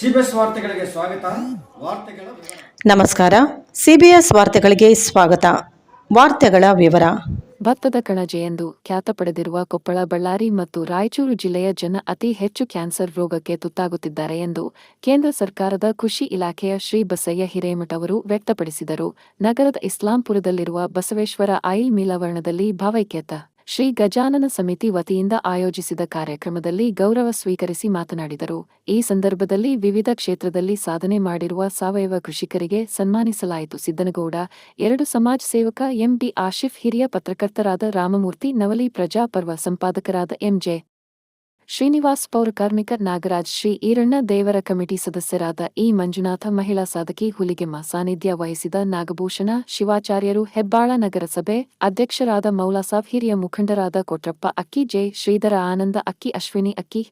CBS ವಾರ್ತೆಗಳಿಗೆ ಸ್ವಾಗತ. ವಾರ್ತೆಗಳ ವಿವರ. ನಮಸ್ಕಾರ. ಸಿಬಿಎಸ್ ವಾರ್ತೆಗಳಿಗೆ ಸ್ವಾಗತ. ವಾರ್ತೆಗಳ ವಿವರ. ಭತ್ತದ ಕಣಜೆ ಎಂದು ಖ್ಯಾತ ಪಡೆದಿರುವ ಕೊಪ್ಪಳ ಬಳ್ಳಾರಿ ಮತ್ತು ರಾಯಚೂರು ಜಿಲ್ಲೆಯ ಜನ ಅತಿ ಹೆಚ್ಚು ಕ್ಯಾನ್ಸರ್ ರೋಗಕ್ಕೆ ತುತ್ತಾಗುತ್ತಿದ್ದಾರೆ ಎಂದು ಕೇಂದ್ರ ಸರ್ಕಾರದ ಕೃಷಿ ಇಲಾಖೆಯ ಶ್ರೀ ಬಸಯ್ಯ ಹಿರೇಮಠ ಅವರು ವ್ಯಕ್ತಪಡಿಸಿದರು. ನಗರದ ಇಸ್ಲಾಂಪುರದಲ್ಲಿರುವ ಬಸವೇಶ್ವರ ಆಯಿಲ್ ಮಿಲಾವರಣದಲ್ಲಿ ಭಾವೈಕ್ಯತ. ಶ್ರೀ ಗಜಾನನ ಸಮಿತಿ ವತಿಯಿಂದ ಆಯೋಜಿಸಿದ ಕಾರ್ಯಕ್ರಮದಲ್ಲಿ ಗೌರವ ಸ್ವೀಕರಿಸಿ ಮಾತನಾಡಿದರು. ಈ ಸಂದರ್ಭದಲ್ಲಿ ವಿವಿಧ ಕ್ಷೇತ್ರದಲ್ಲಿ ಸಾಧನೆ ಮಾಡಿರುವ ಸಾವಯವ ಕೃಷಿಕರಿಗೆ ಸನ್ಮಾನಿಸಲಾಯಿತು. ಸಿದ್ದನಗೌಡ, ಎರಡು ಸಮಾಜ ಸೇವಕ ಎಂಡಿ ಆಶಿಫ್, ಹಿರಿಯ ಪತ್ರಕರ್ತರಾದ ರಾಮಮೂರ್ತಿ, ನವಲಿ ಪ್ರಜಾಪರ್ವ ಸಂಪಾದಕರಾದ ಎಂಜೆ ಶ್ರೀನಿವಾಸ್ ಪೌರಕಾರ್ಮಿಕ ನಾಗರಾಜ್ ಶ್ರೀ ಈರಣ್ಣ ದೇವರ ಕಮಿಟಿ ಸದಸ್ಯರಾದ ಇ ಮಂಜುನಾಥ ಮಹಿಳಾ ಸಾಧಕಿ ಹುಲಿಗೆಮ್ಮ ಸಾನ್ನಿಧ್ಯ ವಹಿಸಿದ ನಾಗಭೂಷಣ, ಶಿವಾಚಾರ್ಯರು, ಹೆಬ್ಬಾಳ ನಗರಸಭೆ ಅಧ್ಯಕ್ಷರಾದ ಮೌಲಾಸಾಬ್, ಹಿರಿಯ ಮುಖಂಡರಾದ ಕೊಟ್ರಪ್ಪ ಅಕ್ಕಿ, ಜೆ. ಶ್ರೀಧರ ಆನಂದ, ಅಕ್ಕಿ, ಅಶ್ವಿನಿ, ಅಕ್ಕಿ.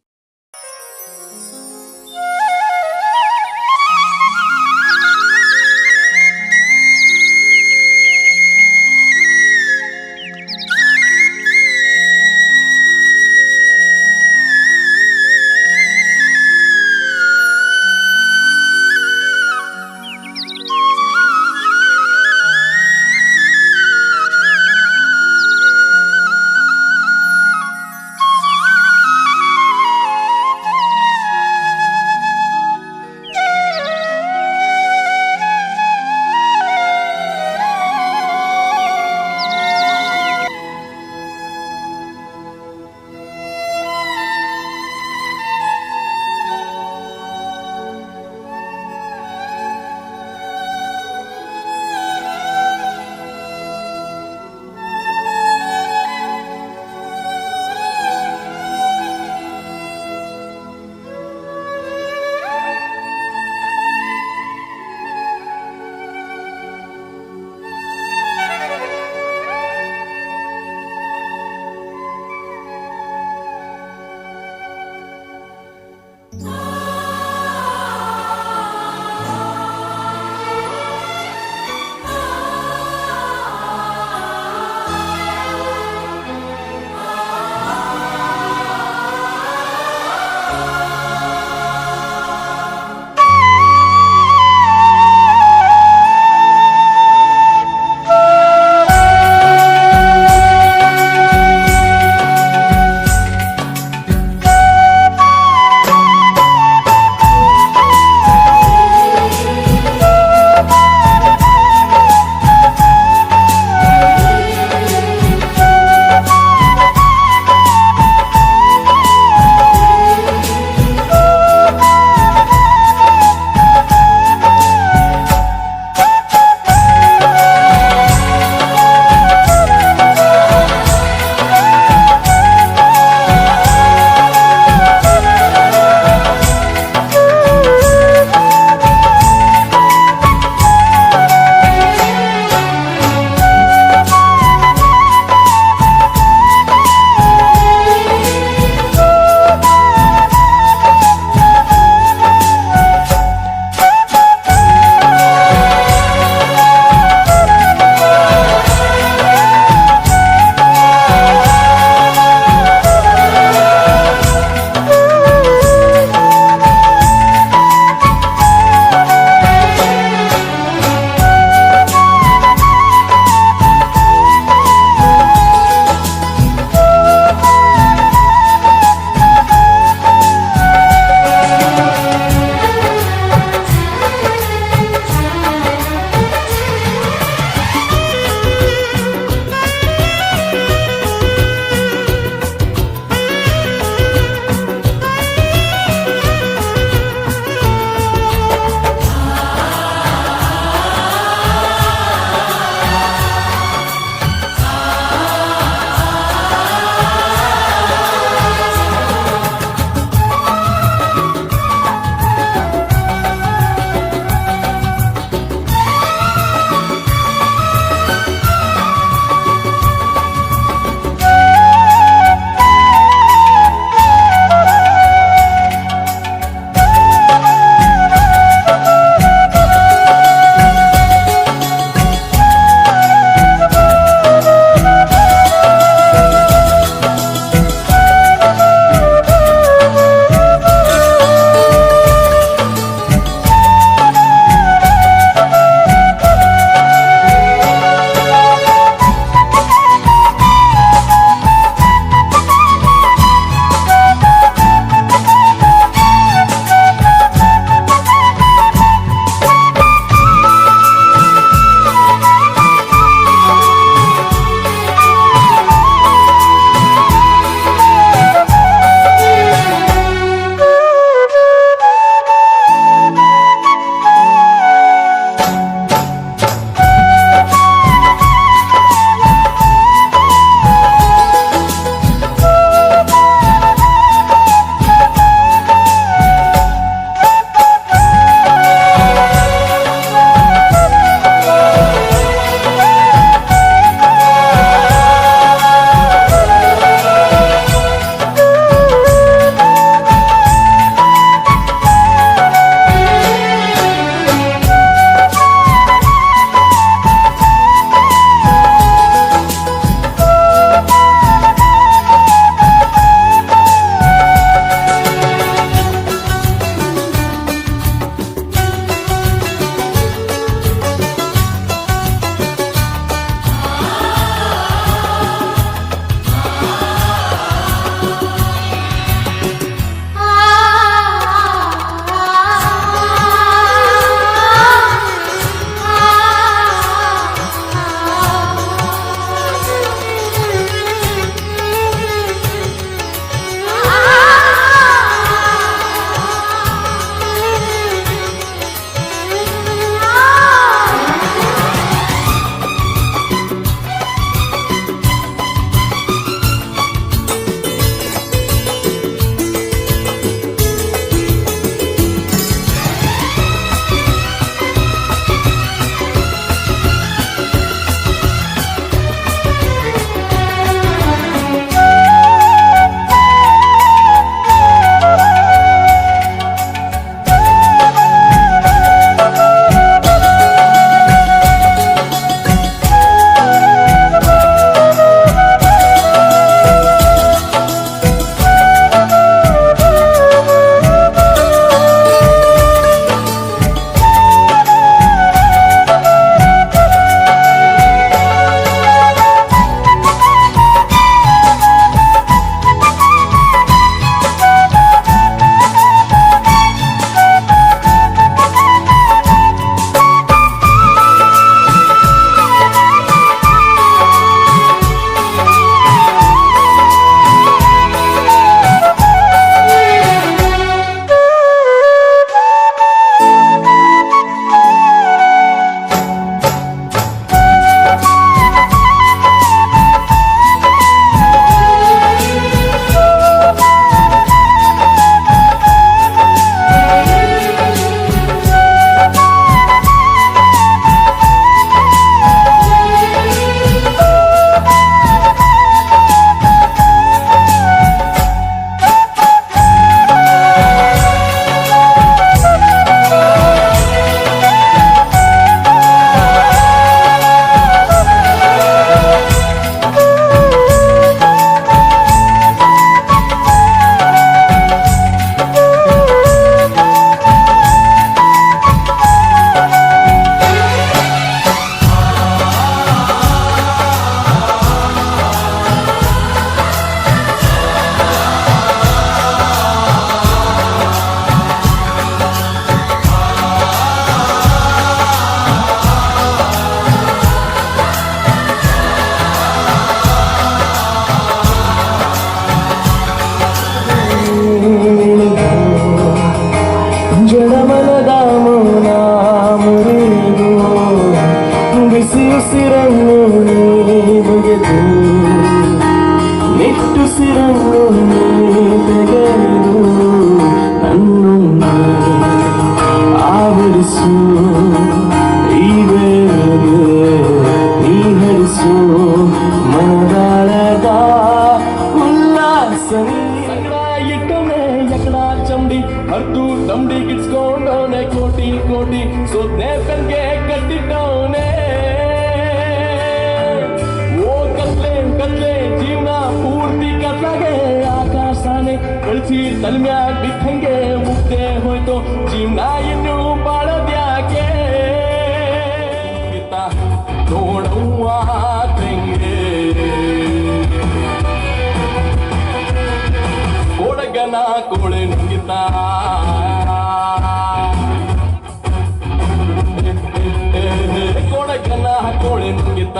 ಕೋಳೆ ನುಂಗಿತ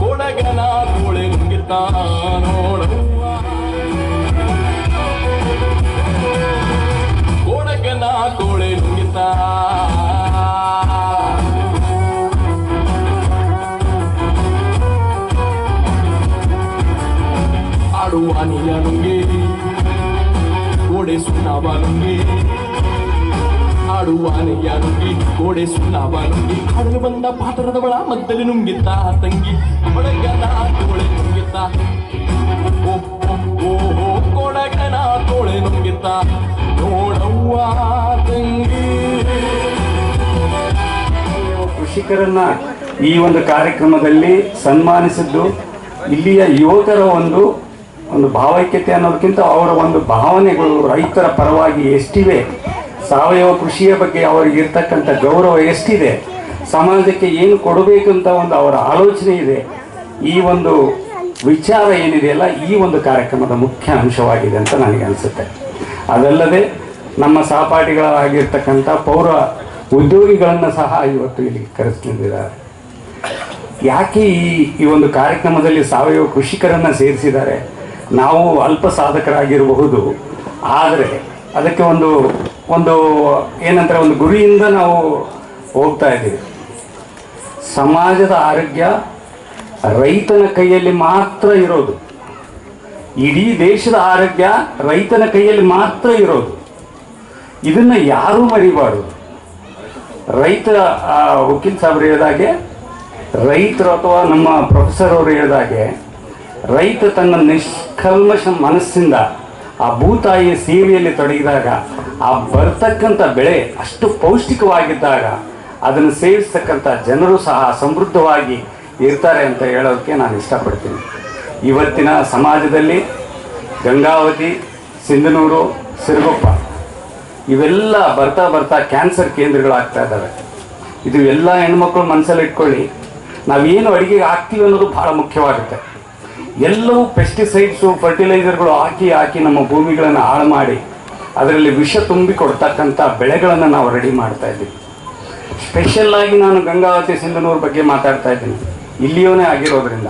ಕೊಡಗನ ಕೋಳೆ ನುಂಗಿತ ನೋಡುವ ಕೊಡಗನ ಕೋಳೆ ನುಂಗಿತ ಆಡುವ ನೀಯ ನುಂಗಿ ಗೋಡೆ ಸುಣ್ಣವ ನುಂಗಿ ಆಡುವ ನೀಯ ನುಂಗಿ, ಗೋಡೆ ಸುಣ್ಣವ ನುಂಗಿ, ಕಡಲು ಬಂದ ಪಾತ್ರದವಳ ಮದ್ದಲಿ ನುಂಗಿತ್ತ ತಂಗಿ ಕೊಡಗನ ತೋಳೆ ನುಂಗಿತ್ತ. ಓಹೋ ಕೊಡಗನ ತೋಳೆ ನುಂಗಿತ್ತ. ನೋಡವ್ವ ತಂಗಿ. ಕೃಷಿಕರನ್ನ ಈ ಒಂದು ಕಾರ್ಯಕ್ರಮದಲ್ಲಿ ಸನ್ಮಾನಿಸಿದ್ದು, ಇಲ್ಲಿಯ ಯುವಕರ ಒಂದು ಒಂದು ಭಾವೈಕ್ಯತೆ ಅನ್ನೋದಕ್ಕಿಂತ ಅವರ ಒಂದು ಭಾವನೆಗಳು ರೈತರ ಪರವಾಗಿ ಎಷ್ಟಿವೆ? ಸಾವಯವ ಕೃಷಿಯ ಬಗ್ಗೆ ಅವರಿಗೆ ಇರ್ತಕ್ಕಂಥ ಗೌರವ ಎಷ್ಟಿದೆ? ಸಮಾಜಕ್ಕೆ ಏನು ಕೊಡಬೇಕು ಅಂತ ಒಂದು ಅವರ ಆಲೋಚನೆ ಇದೆ. ಈ ಒಂದು ವಿಚಾರ ಏನಿದೆಯಲ್ಲ ಈ ಒಂದು ಕಾರ್ಯಕ್ರಮದ ಮುಖ್ಯ ಅಂಶವಾಗಿದೆ ಅಂತ ನನಗೆ ಅನಿಸುತ್ತೆ. ಅದಲ್ಲದೆ ನಮ್ಮ ಸಹಪಾಠಿಗಳಾಗಿರ್ತಕ್ಕಂಥ ಪೌರ ಉದ್ಯೋಗಿಗಳನ್ನು ಸಹ ಇವತ್ತು ಇಲ್ಲಿ ಕರೆಸ್ತಿದ್ದಾರೆ ಯಾಕೆ ಈ ಈ ಒಂದು ಕಾರ್ಯಕ್ರಮದಲ್ಲಿ ಸಾವಯವ ಕೃಷಿಕರನ್ನು ಸೇರಿಸಿದ್ದಾರೆ? ನಾವು ಅಲ್ಪ ಸಾಧಕರಾಗಿರಬಹುದು ಆದರೆ ಅದಕ್ಕೆ ಒಂದು ಒಂದು ಏನಂತಾರೆ, ಒಂದು ಗುರಿಯಿಂದ ನಾವು ಹೋಗ್ತಾ ಇದ್ದೀವಿ. ಸಮಾಜದ ಆರೋಗ್ಯ ರೈತನ ಕೈಯಲ್ಲಿ ಮಾತ್ರ ಇರೋದು. ಇಡೀ ದೇಶದ ಆರೋಗ್ಯ ರೈತನ ಕೈಯಲ್ಲಿ ಮಾತ್ರ ಇರೋದು. ಇದನ್ನ ಯಾರೂ ಮರಿಬಾರದು. ರೈತ ವಕೀಲ್ ಸಾಹೇಬ್ರು ಹೇಳಿದಾಗೆ, ರೈತರು ಅಥವಾ ನಮ್ಮ ಪ್ರೊಫೆಸರ್ ಅವರು ಹೇಳಿದಾಗೆ, ರೈತ ತನ್ನ ನಿಷ್ಕಲ್ಮಶ ಮನಸ್ಸಿಂದ ಆ ಭೂತಾಯಿಯ ಸೇವೆಯಲ್ಲಿ ತೊಡಗಿದಾಗ ಆ ಬರ್ತಕ್ಕಂಥ ಬೆಳೆ ಅಷ್ಟು ಪೌಷ್ಟಿಕವಾಗಿದ್ದಾಗ ಅದನ್ನು ಸೇವಿಸ್ತಕ್ಕಂಥ ಜನರು ಸಹ ಸಮೃದ್ಧವಾಗಿ ಇರ್ತಾರೆ ಅಂತ ಹೇಳೋದಕ್ಕೆ ನಾನು ಇಷ್ಟಪಡ್ತೀನಿ. ಇವತ್ತಿನ ಸಮಾಜದಲ್ಲಿ ಗಂಗಾವತಿ, ಸಿಂಧನೂರು, ಸಿರುಗುಪ್ಪ ಇವೆಲ್ಲ ಬರ್ತಾ ಬರ್ತಾ ಕ್ಯಾನ್ಸರ್ ಕೇಂದ್ರಗಳಾಗ್ತಾ ಇದ್ದಾವೆ. ಇದು ಎಲ್ಲ ಹೆಣ್ಮಕ್ಳು ಮನಸ್ಸಲ್ಲಿ ಇಟ್ಕೊಳ್ಳಿ. ನಾವೇನು ಅಡಿಗೆಗೆ ಹಾಕ್ತೀವಿ ಅನ್ನೋದು ಬಹಳ ಮುಖ್ಯವಾಗುತ್ತೆ. ಎಲ್ಲವೂ ಪೆಸ್ಟಿಸೈಡ್ಸು ಫರ್ಟಿಲೈಸರ್ಗಳು ಹಾಕಿ ಹಾಕಿ ನಮ್ಮ ಭೂಮಿಗಳನ್ನು ಹಾಳು ಮಾಡಿ ಅದರಲ್ಲಿ ವಿಷ ತುಂಬಿ ಕೊಡ್ತಕ್ಕಂಥ ಬೆಳೆಗಳನ್ನು ನಾವು ರೆಡಿ ಮಾಡ್ತಾ ಇದ್ದೀವಿ. ಸ್ಪೆಷಲ್ ಆಗಿ ನಾನು ಗಂಗಾವತಿ ಸಿಂಧನೂರ್ ಬಗ್ಗೆ ಮಾತಾಡ್ತಾ ಇದ್ದೀನಿ. ಇಲ್ಲಿಯೋನೇ ಆಗಿರೋದ್ರಿಂದ.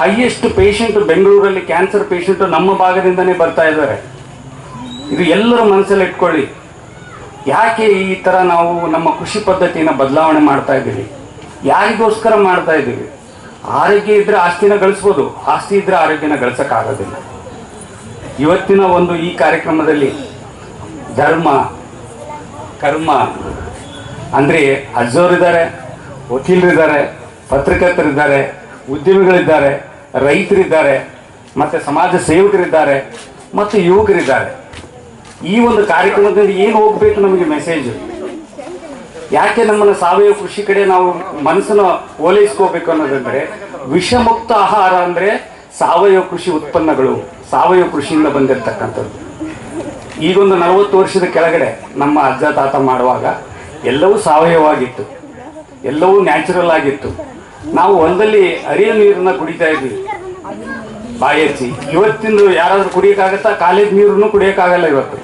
ಹೈಯೆಸ್ಟ್ ಪೇಷಂಟ್ ಬೆಂಗಳೂರಲ್ಲಿ ಕ್ಯಾನ್ಸರ್ ಪೇಷಂಟ್ ನಮ್ಮ ಭಾಗದಿಂದನೇ ಬರ್ತಾ ಇದ್ದಾರೆ. ಇದು ಎಲ್ಲರ ಮನಸ್ಸಲ್ಲಿ ಇಟ್ಕೊಳ್ಳಿ. ಯಾಕೆ ಈ ಥರ ನಾವು ನಮ್ಮ ಕೃಷಿ ಪದ್ಧತಿಯನ್ನು ಬದಲಾವಣೆ ಮಾಡ್ತಾ ಇದ್ದೀವಿ? ಯಾರಿಗೋಸ್ಕರ ಮಾಡ್ತಾ ಇದ್ದೀವಿ? ಆರೋಗ್ಯ ಇದ್ರೆ ಆಸ್ತಿನ ಗಳಿಸ್ಬೋದು. ಆಸ್ತಿ ಇದ್ರೆ ಆರೋಗ್ಯನ ಗಳಿಸೋಕ್ಕಾಗೋದಿಲ್ಲ. ಇವತ್ತಿನ ಒಂದು ಈ ಕಾರ್ಯಕ್ರಮದಲ್ಲಿ ಧರ್ಮ, ಕರ್ಮ. ಅಂದರೆ ಅಜ್ಜೋರಿದ್ದಾರೆ, ವಕೀಲರಿದ್ದಾರೆ, ಪತ್ರಕರ್ತರಿದ್ದಾರೆ, ಉದ್ಯಮಿಗಳಿದ್ದಾರೆ, ರೈತರಿದ್ದಾರೆ, ಮತ್ತು ಸಮಾಜ ಸೇವಕರಿದ್ದಾರೆ, ಮತ್ತು ಯುವಕರಿದ್ದಾರೆ. ಈ ಒಂದು ಕಾರ್ಯಕ್ರಮದಿಂದ ಏನು ಹೋಗ್ಬೇಕು ನಮಗೆ ಮೆಸೇಜ್ ಯಾಕೆ ನಮ್ಮನ್ನು ಸಾವಯವ ಕೃಷಿ ಕಡೆ ನಾವು ಮನಸ್ಸನ್ನು ಓಲೈಸ್ಕೋಬೇಕು ಅನ್ನೋದಂದ್ರೆ, ವಿಷಮುಕ್ತ ಆಹಾರ ಅಂದ್ರೆ ಸಾವಯವ ಕೃಷಿ ಉತ್ಪನ್ನಗಳು, ಸಾವಯವ ಕೃಷಿಯಿಂದ ಬಂದಿರತಕ್ಕಂಥದ್ದು. ಈಗೊಂದು ನಲವತ್ತು ವರ್ಷದ ಕೆಳಗಡೆ ನಮ್ಮ ಅಜ್ಜ ತಾತ ಮಾಡುವಾಗ ಎಲ್ಲವೂ ಸಾವಯವವಾಗಿತ್ತು. ಎಲ್ಲವೂ ನ್ಯಾಚುರಲ್ ಆಗಿತ್ತು. ನಾವು ಹೊಲದಲ್ಲಿ ಅರಿಯ ನೀರನ್ನ ಕುಡಿತಾ ಇದ್ವಿ. ಬಾಯಚ್ಚಿ ಇವತ್ತಿಂದು ಯಾರಾದ್ರೂ ಕುಡಿಯೋಕ್ಕಾಗತ್ತಾ? ಕಾಲೇಜ್ ನೀರನ್ನು ಕುಡಿಯೋಕ್ಕಾಗಲ್ಲ ಇವತ್ತು.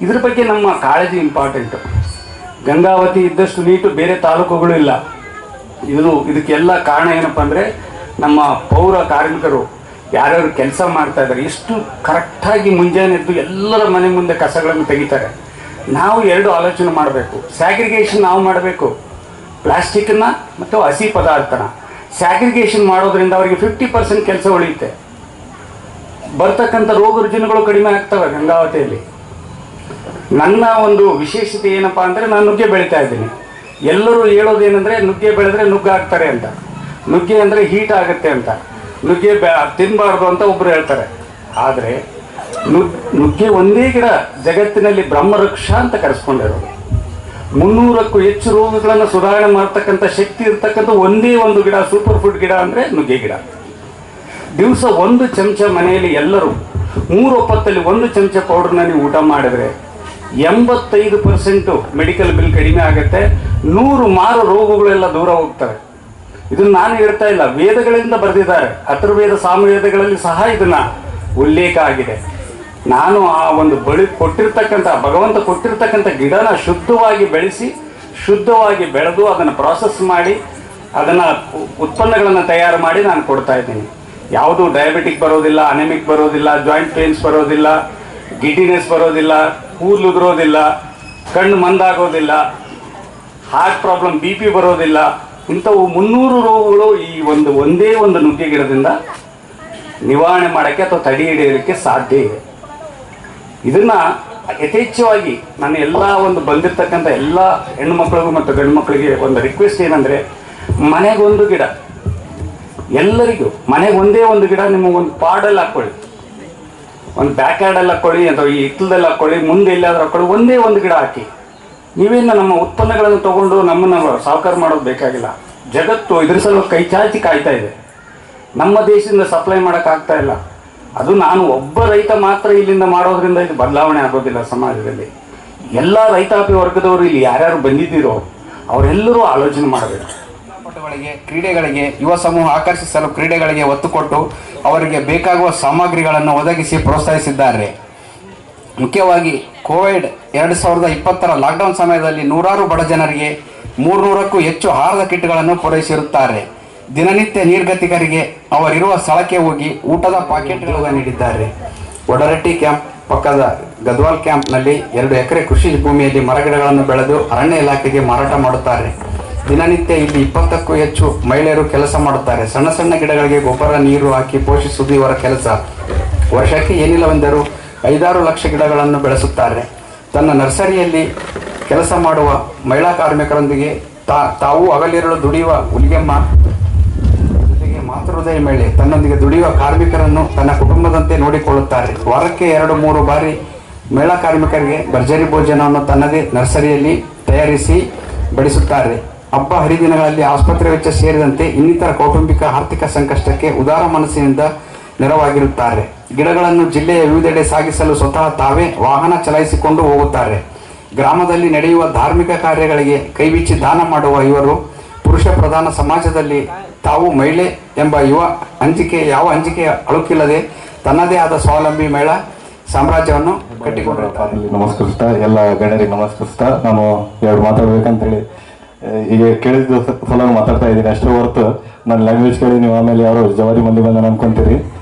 ಇದ್ರ ಬಗ್ಗೆ ನಮ್ಮ ಕಾಳಜಿ ಇಂಪಾರ್ಟೆಂಟು ಗಂಗಾವತಿ ಇದ್ದಷ್ಟು ನೀಟು ಬೇರೆ ತಾಲೂಕುಗಳು ಇಲ್ಲ. ಇದು ಇದಕ್ಕೆಲ್ಲ ಕಾರಣ ಏನಪ್ಪ ಅಂದರೆ ನಮ್ಮ ಪೌರ ಕಾರ್ಮಿಕರು ಯಾರ್ಯಾರು ಕೆಲಸ ಮಾಡ್ತಾ ಇದ್ದಾರೆ, ಎಷ್ಟು ಕರೆಕ್ಟಾಗಿ ಮುಂಜಾನೆ ಎದ್ದು ಎಲ್ಲರ ಮನೆ ಮುಂದೆ ಕಸಗಳನ್ನು ತೆಗಿತಾರೆ. ನಾವು ಎರಡು ಆಲೋಚನೆ ಮಾಡಬೇಕು. ಸ್ಯಾಗ್ರಿಗೇಷನ್ ನಾವು ಮಾಡಬೇಕು. ಪ್ಲಾಸ್ಟಿಕ್ನ ಮತ್ತು ಹಸಿ ಪದಾರ್ಥನ. ಸ್ಯಾಗ್ರಿಗೇಷನ್ ಮಾಡೋದ್ರಿಂದ ಅವರಿಗೆ ಫಿಫ್ಟಿ ಪರ್ಸೆಂಟ್ ಕೆಲಸ ಉಳಿಯುತ್ತೆ. ಬರ್ತಕ್ಕಂಥ ರೋಗ ರುಜಿನಗಳು ಕಡಿಮೆ ಆಗ್ತವೆ ಗಂಗಾವತಿಯಲ್ಲಿ. ನನ್ನ ಒಂದು ವಿಶೇಷತೆ ಏನಪ್ಪ ಅಂದರೆ ನಾನು ನುಗ್ಗೆ ಬೆಳಿತಾ ಇದ್ದೀನಿ. ಎಲ್ಲರೂ ಹೇಳೋದೇನೆಂದರೆ ನುಗ್ಗೆ ಬೆಳೆದ್ರೆ ನುಗ್ಗೆ ಆಗ್ತಾರೆ ಅಂತ. ನುಗ್ಗೆ ಅಂದರೆ ಹೀಟ್ ಆಗುತ್ತೆ ಅಂತ. ನುಗ್ಗೆ ಬ್ಯಾ ತಿನ್ನಬಾರ್ದು ಅಂತ ಒಬ್ಬರು ಹೇಳ್ತಾರೆ. ಆದರೆ ನುಗ್, ನುಗ್ಗೆ ಒಂದೇ ಗಿಡ ಜಗತ್ತಿನಲ್ಲಿ ಬ್ರಹ್ಮವೃಕ್ಷ ಅಂತ ಕರೆಸ್ಕೊಂಡಿರೋದು. ಮುನ್ನೂರಕ್ಕೂ ಹೆಚ್ಚು ರೋಗಗಳನ್ನು ಸುಧಾರಣೆ ಮಾಡ್ತಕ್ಕಂಥ ಶಕ್ತಿ ಇರ್ತಕ್ಕಂಥ ಒಂದೇ ಒಂದು ಗಿಡ ಸೂಪರ್ ಫುಡ್ ಗಿಡ ಅಂದರೆ ನುಗ್ಗೆ ಗಿಡ. ದಿವಸ ಒಂದು ಚಮಚ ಮನೆಯಲ್ಲಿ ಎಲ್ಲರೂ ಮೂರು ಒಪ್ಪತ್ತಲ್ಲಿ ಒಂದು ಚಮಚ ಪೌಡರ್ನ ನೀವು ಊಟ ಮಾಡಿದ್ರೆ ಎಂಬತ್ತೈದು ಪರ್ಸೆಂಟು ಮೆಡಿಕಲ್ ಬಿಲ್ ಕಡಿಮೆ ಆಗುತ್ತೆ. ನೂರು ಮಾರು ರೋಗಗಳೆಲ್ಲ ದೂರ ಹೋಗ್ತವೆ. ಇದನ್ನ ನಾನು ಹೇಳ್ತಾ ಇಲ್ಲ. ವೇದಗಳಿಂದ ಬರೆದಿದ್ದಾರೆ. ಅಥರ್ವೇದ ಸಾಮವೇದಗಳಲ್ಲಿ ಸಹ ಇದನ್ನ ಉಲ್ಲೇಖ ಆಗಿದೆ. ನಾನು ಆ ಒಂದು ಬಳಿ ಕೊಟ್ಟಿರ್ತಕ್ಕಂಥ, ಭಗವಂತ ಕೊಟ್ಟಿರ್ತಕ್ಕಂಥ ಗಿಡನ ಶುದ್ಧವಾಗಿ ಬೆಳೆಸಿ, ಶುದ್ಧವಾಗಿ ಬೆಳೆದು ಅದನ್ನು ಪ್ರಾಸೆಸ್ ಮಾಡಿ, ಅದನ್ನು ಉತ್ಪನ್ನಗಳನ್ನು ತಯಾರು ಮಾಡಿ ನಾನು ಕೊಡ್ತಾ ಇದ್ದೀನಿ. ಯಾವುದು ಡಯಾಬಿಟಿಕ್ ಬರೋದಿಲ್ಲ ಅನೆಮಿಕ್ ಬರೋದಿಲ್ಲ ಜಾಯಿಂಟ್ ಪೇನ್ಸ್ ಬರೋದಿಲ್ಲ ಗಿಡಿನೆಸ್ ಬರೋದಿಲ್ಲ, ಕೂದಲು ಉದುರೋದಿಲ್ಲ, ಕಣ್ಣು ಮಂದಾಗೋದಿಲ್ಲ ಹಾರ್ಟ್ ಪ್ರಾಬ್ಲಮ್ ಬಿ ಪಿ ಬರೋದಿಲ್ಲ ಇಂಥವು ಮುನ್ನೂರು ರೋಗಗಳು ಈ ಒಂದು ಒಂದೇ ಒಂದು ನುಗ್ಗೆ ಗಿಡದಿಂದ ನಿವಾರಣೆ ಮಾಡೋಕ್ಕೆ ಅಥವಾ ತಡೆ ಹಿಡಿಯೋದಕ್ಕೆ ಸಾಧ್ಯ ಇದೆ. ಇದನ್ನ ಯಥೇಚ್ಛವಾಗಿ ನಾನು ಎಲ್ಲ ಒಂದು ಬಂದಿರತಕ್ಕಂಥ ಎಲ್ಲ ಹೆಣ್ಣು ಮಕ್ಕಳಿಗೂ ಮತ್ತು ಗಂಡು ಮಕ್ಕಳಿಗೆ ಒಂದು ರಿಕ್ವೆಸ್ಟ್ ಏನಂದರೆ, ಮನೆಗೊಂದು ಗಿಡ. ಎಲ್ಲರಿಗೂ ಮನೆಗೆ ಒಂದೇ ಒಂದು ಗಿಡ ನಿಮಗೆ ಒಂದು ಪಾಡಲ್ಲಿ ಹಾಕ್ಕೊಳ್ಳಿ. ಒಂದು ಬ್ಯಾಕ್ ಯಾರ್ಡಲ್ಲಿ ಹಾಕ್ಕೊಳ್ಳಿ ಅಥವಾ ಈ ಹಿತ್ತಲದಲ್ಲಿ ಹಾಕ್ಕೊಳ್ಳಿ, ಮುಂದೆ ಎಲ್ಲಾದ್ರೂ ಹಾಕ್ಕೊಳ್ಳಿ, ಒಂದೇ ಒಂದು ಗಿಡ ಹಾಕಿ. ನೀವೇನು ನಮ್ಮ ಉತ್ಪನ್ನಗಳನ್ನು ತಗೊಂಡು ನಮ್ಮನ್ನು ಸಾಕಾರ ಮಾಡೋದು ಬೇಕಾಗಿಲ್ಲ. ಜಗತ್ತು ಎದುರಿಸಲು ಸಲುವಾಗಿ ಕೈ ಚಾಚಿ ಕಾಯ್ತಾ ಇದೆ. ನಮ್ಮ ದೇಶದಿಂದ ಸಪ್ಲೈ ಮಾಡೋಕ್ಕಾಗ್ತಾ ಇಲ್ಲ. ಅದು ನಾನು ಒಬ್ಬ ರೈತ ಮಾತ್ರ ಇಲ್ಲಿಂದ ಮಾಡೋದ್ರಿಂದ ಇದು ಬದಲಾವಣೆ ಆಗೋದಿಲ್ಲ ಸಮಾಜದಲ್ಲಿ. ಎಲ್ಲ ರೈತಾಪಿ ವರ್ಗದವರು ಇಲ್ಲಿ ಯಾರ್ಯಾರು ಬಂದಿದ್ದೀರೋ ಅವರೆಲ್ಲರೂ ಆಲೋಚನೆ ಮಾಡಬೇಕು. ಕ್ರೀಡಾಪಟುಗಳಿಗೆ, ಕ್ರೀಡೆಗಳಿಗೆ, ಯುವ ಸಮೂಹ ಆಕರ್ಷಿಸಲು ಕ್ರೀಡೆಗಳಿಗೆ ಒತ್ತು ಕೊಟ್ಟು ಅವರಿಗೆ ಬೇಕಾಗುವ ಸಾಮಗ್ರಿಗಳನ್ನು ಒದಗಿಸಿ ಪ್ರೋತ್ಸಾಹಿಸಿದ್ದಾರೆ. ಮುಖ್ಯವಾಗಿ ಕೋವಿಡ್ ಎರಡು ಸಾವಿರದ ಇಪ್ಪತ್ತರ ಲಾಕ್ಡೌನ್ ಸಮಯದಲ್ಲಿ ನೂರಾರು ಬಡ ಜನರಿಗೆ ಮೂರ್ನೂರಕ್ಕೂ ಹೆಚ್ಚು ಆಹಾರದ ಕಿಟ್ಗಳನ್ನು ಪೂರೈಸಿರುತ್ತಾರೆ. ದಿನನಿತ್ಯ ನಿರ್ಗತಿಕರಿಗೆ ಅವರಿರುವ ಸ್ಥಳಕ್ಕೆ ಹೋಗಿ ಊಟದ ಪಾಕೆಟ್ಗಳನ್ನು ನೀಡಿದ್ದಾರೆ. ಒಡರಟ್ಟಿ ಕ್ಯಾಂಪ್ ಪಕ್ಕದ ಗದ್ವಾಲ್ ಕ್ಯಾಂಪ್ನಲ್ಲಿ ಎರಡು ಎಕರೆ ಕೃಷಿ ಭೂಮಿಯಲ್ಲಿ ಮರಗಿಡಗಳನ್ನು ಬೆಳೆದು ಅರಣ್ಯ ಇಲಾಖೆಗೆ ಮಾರಾಟ ಮಾಡುತ್ತಾರೆ. ದಿನನಿತ್ಯ ಇಲ್ಲಿ ಇಪ್ಪತ್ತಕ್ಕೂ ಹೆಚ್ಚು ಮಹಿಳೆಯರು ಕೆಲಸ ಮಾಡುತ್ತಾರೆ. ಸಣ್ಣ ಸಣ್ಣ ಗಿಡಗಳಿಗೆ ಗೊಬ್ಬರ, ನೀರು ಹಾಕಿ ಪೋಷಿಸುವುದು ಇವರ ಕೆಲಸ. ವರ್ಷಕ್ಕೆ ಏನಿಲ್ಲವೆಂದರೂ ಐದಾರು ಲಕ್ಷ ಗಿಡಗಳನ್ನು ಬೆಳೆಸುತ್ತಾರೆ. ತನ್ನ ನರ್ಸರಿಯಲ್ಲಿ ಕೆಲಸ ಮಾಡುವ ಮಹಿಳಾ ಕಾರ್ಮಿಕರೊಂದಿಗೆ ತಾ, ತಾವು ಅಗಲಿರಲು ದುಡಿಯುವ ಹುಲಿಗೆಮ್ಮ ಜೊತೆಗೆ ಮಾತೃಹೃದಯ ಮೇಲೆ ತನ್ನೊಂದಿಗೆ ದುಡಿಯುವ ಕಾರ್ಮಿಕರನ್ನು ತನ್ನ ಕುಟುಂಬದಂತೆ ನೋಡಿಕೊಳ್ಳುತ್ತಾರೆ. ವಾರಕ್ಕೆ ಎರಡು, ಮೂರು ಬಾರಿ ಮಹಿಳಾ ಕಾರ್ಮಿಕರಿಗೆ ಭರ್ಜರಿ ಭೋಜನವನ್ನು ತನ್ನದೇ ನರ್ಸರಿಯಲ್ಲಿ ತಯಾರಿಸಿ ಬಡಿಸುತ್ತಾರೆ. ಹಬ್ಬ ಹರಿದಿನಗಳಲ್ಲಿ ಆಸ್ಪತ್ರೆ ವೆಚ್ಚ ಸೇರಿದಂತೆ ಇನ್ನಿತರ ಕೌಟುಂಬಿಕ ಆರ್ಥಿಕ ಸಂಕಷ್ಟಕ್ಕೆ ಉದಾರ ಮನಸ್ಸಿನಿಂದ ನೆರವಾಗಿರುತ್ತಾರೆ. ಗಿಡಗಳನ್ನು ಜಿಲ್ಲೆಯ ವಿವಿಧೆಡೆ ಸಾಗಿಸಲು ಸ್ವತಃ ತಾವೇ ವಾಹನ ಚಲಾಯಿಸಿಕೊಂಡು ಹೋಗುತ್ತಾರೆ. ಗ್ರಾಮದಲ್ಲಿ ನಡೆಯುವ ಧಾರ್ಮಿಕ ಕಾರ್ಯಗಳಿಗೆ ಕೈಬಿಚ್ಚಿ ದಾನ ಮಾಡುವ ಇವರು ಪುರುಷ ಪ್ರಧಾನ ಸಮಾಜದಲ್ಲಿ ತಾವು ಮಹಿಳೆ ಎಂಬ ಯುವ ಅಂಜಿಕೆ ಯಾವ ಅಂಜಿಕೆ ಅಳುಕಿಲ್ಲದೆ ತನ್ನದೇ ಆದ ಸ್ವಾವಲಂಬಿ ಮಹಿಳಾ ಸಾಮ್ರಾಜ್ಯವನ್ನು ಕಟ್ಟಿಕೊಂಡಿರುತ್ತಾರೆ. ನಮಸ್ಕರಿಸ್ತಾ ಎಲ್ಲ ಗಣ್ಯರಿಗೆ ನಮಸ್ಕರಿಸ್ತಾ ನಾನು ಎರಡು ಮಾತಾಡ್ಬೇಕಂತೇಳಿ ಈಗ ಕೇಳಿದ ಸಲ ಮಾತಾಡ್ತಾ ಇದ್ದೀನಿ. ಅಷ್ಟೇ ಹೊರತು ನನ್ನ ಲ್ಯಾಂಗ್ವೇಜ್ ಕೇಳಿ ನೀವು ಆಮೇಲೆ ಯಾರು ಜವಾರಿ ಮಂದಿ ಬಂದ ಅನ್ಕೊಂತೀರಿ ಆ,